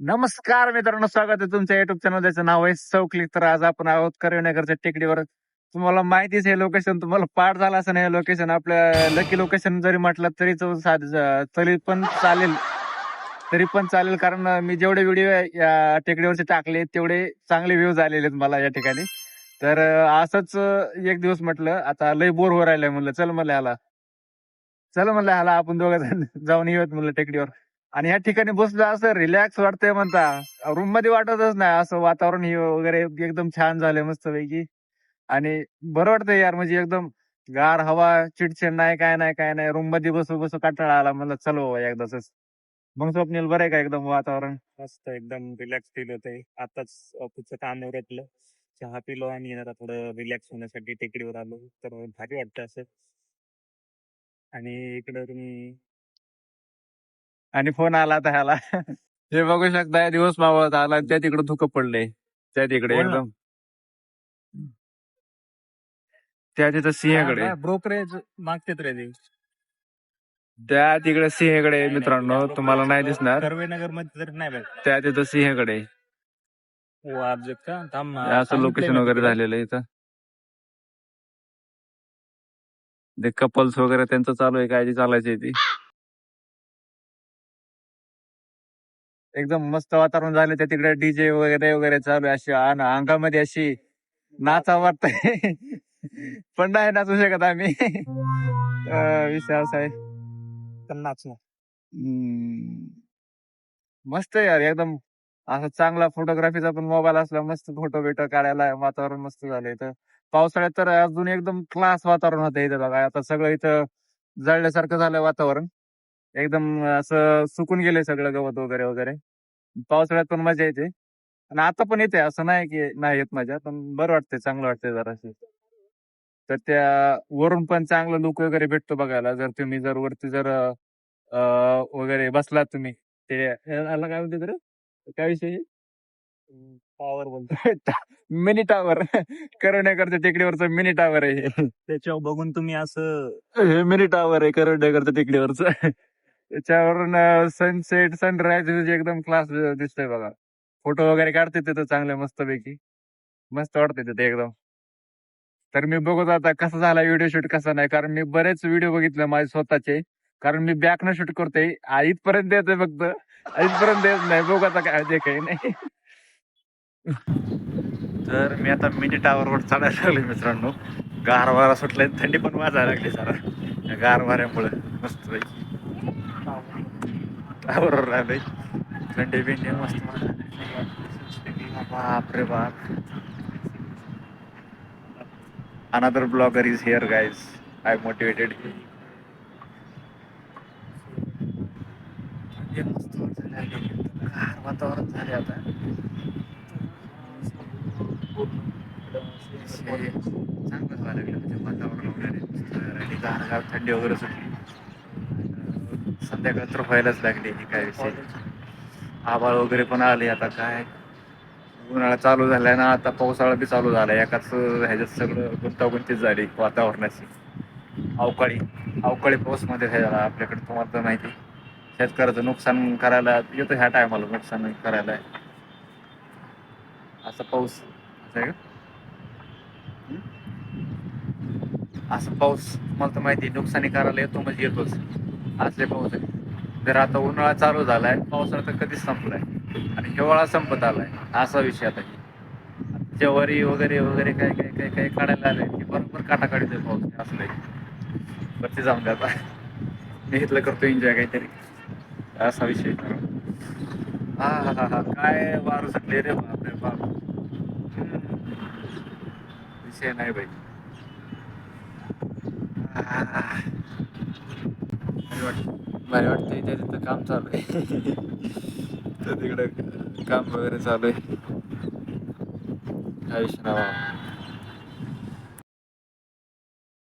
नमस्कार मित्रांनो स्वागत आहे तुमच्या युट्यूब चॅनल ज्याचं नाव आहे सौक्लिक तर आज आपण आहोत करविनगरच्या टेकडीवर. तुम्हाला माहितीच आहे लोकेशन तुम्हाला पाठ झालं असं नाही. लोकेशन आपल्या लकी लोकेशन जरी म्हटलं तरी तो साध- तरी पण चालेल. तरी पण चालेल कारण मी जेवढे व्हिडिओ या टेकडीवरचे टाकले तेवढे चांगले व्ह्यूज आलेले आहेत मला या ठिकाणी. तर असंच एक दिवस म्हटलं आता लय बोर हो राहिलंय म्हणलं. चल म्हणलं ह्याला. चल म्हणलं ह्याला आपण दोघं जाऊन येऊयात म्हणलं टेकडीवर. आणि या ठिकाणी बसलं असं रिलॅक्स वाटतंय म्हणता. रूममध्ये वाटतच नाही असं वातावरण हे वगैरे एकदम छान झालंय मस्त पैकी आणि बरं वाटतंय यार म्हणजे एकदम गार हवा चिडचिड नाही काय नाही काय नाही. रूममध्ये बसू बसू कंटाळा आला म्हणलं चलो एकदाच मग स्वप्नील बरं आहे का एकदम वातावरण? मस्त एकदम रिलॅक्स फील होतंय. आताच ऑफिसचं काम निवडलं चहा पिलो आणि जरा थोडं रिलॅक्स होण्यासाठी टेकडीवर आलो. तर भारी वाटतं असं. आणि इकडं तुम्ही आणि फोन आला आता ह्याला हे बघू शकता दिवस मावळत आला त्या तिकडे धुकं पडले. त्या तिकडे ना. एकदम. त्या तिथं सिंहकडे ब्रोकरेज मागतेत रे ते त्या तिकडे सिंहकडे मित्रांनो तुम्हाला नाही दिसणार. कर्वेनगरमध्ये तर नाही त्या तिथं सिंहकडे हो का? थांब ना. असं सांगितलंय लोकेशन मी वगैरे तिकडे. झालेलं आहे इथं. ते कपल्स वगैरे त्यांचं चालू आहे काय चालायची ती. एकदम मस्त वातावरण झालं. त्या तिकडे डीजे वगैरे वगैरे चालू आहे अशी अन अंगामध्ये अशी नाचा वाटतंय. पण नाही नाचू शकत आम्ही. विषय असा आहे तर नाच ना हम्म. मस्त आहे यार एकदम. असं चांगला फोटोग्राफीचा पण मोबाईल असला मस्त फोटो बिटो काढायला वातावरण मस्त झालं इथं. पावसाळ्यात तर अजून एकदम क्लास वातावरण होतं इथं बघा. आता सगळं इथं जळल्यासारखं झालं वातावरण. एकदम असं सुकून गेले सगळं गवत वगैरे वगैरे. पावसाळ्यात पण मजा येते. आणि आता पण येते असं नाही की नाही येत मजा पण बरं वाटतंय चांगलं वाटतंय जराशी तर त्या वरून पण चांगलं लुक वगैरे भेटतो बघायला. जर तुम्ही जर वरती जर वगैरे बसलात तुम्ही ते याला काय म्हणते तर काय विषय पॉवर बोलतो मिनी टावर करुणेकरच्या टेकडीवरचं मिनी टावर आहे. त्याच्यावर बघून तुम्ही असं हे मिनी टावर आहे करुणेकरच्या टेकडीवरचं. त्याच्यावरून सनसेट सनराईज एकदम क्लास दिसतोय बघा. फोटो वगैरे काढते तिथं चांगले मस्त पैकी मस्त वाटते तिथे एकदम. तर मी बघत आता कसा झाला व्हिडिओ शूट कसा नाही. कारण मी बरेच व्हिडिओ बघितले माझे स्वतःचे. कारण मी बॅक न शूट करते आ, येते फक्त. इथपर्यंत येत नाही. बघू आता काय ते काही नाही. तर मी आता मिनी टावरवर चढायला लागले मित्रांनो. गार वारा सुटलाय. थंडी पण वाजायला लागली जरा. गार वाऱ्यामुळे मस्त पैकी टावरवर राहिलोय थंडी बिंडी मस्त. बाप रे बाप another blogger is here guys I motivated वातावरण झाले आता. चांगलं व्हायला लागलं म्हणजे वातावरण वगैरे थंडी वगैरे सुटली. संध्याकाळ तर व्हायलाच लागली ही काय विषय. आभाळ वगैरे पण आले आता काय? उन्हाळा चालू झाला ना आता पावसाळा बी चालू झाला एकाच ह्याच्यात सगळं गुंतागुंतीच झाली वातावरणाची. अवकाळी अवकाळी पाऊसमध्ये झाला आपल्याकडे तुम्हाला तर माहिती शेतकऱ्याचं नुकसान करायला येतो ह्या टायमाला नुकसान करायला. असा पाऊस. असं आहे का? असं पाऊस तुम्हाला तर माहिती नुकसानी करायला येतो म्हणजे येतोच. असले पाऊस आहे. जर आता उन्हाळा चालू झालाय. पावसाळा तर कधीच संपलाय. आणि हिवाळा संपत आलाय. असा विषय आता. जवारी वगैरे वगैरे काय काय काय काय काढायला आले की बरोबर काटा काढतोय पाऊस. असलंय बरं ते जाऊन द्या आता मी इथलं करतो एन्जॉय काहीतरी. असा विषय हा हा हा हा. काय वारू सुटले रे बाप. रे बाप विषय नाही बाई. भारी वाटत त्या तिथं काम चालू आहे. तर तिकडं काम वगैरे चालू आहे. नाही बाबा.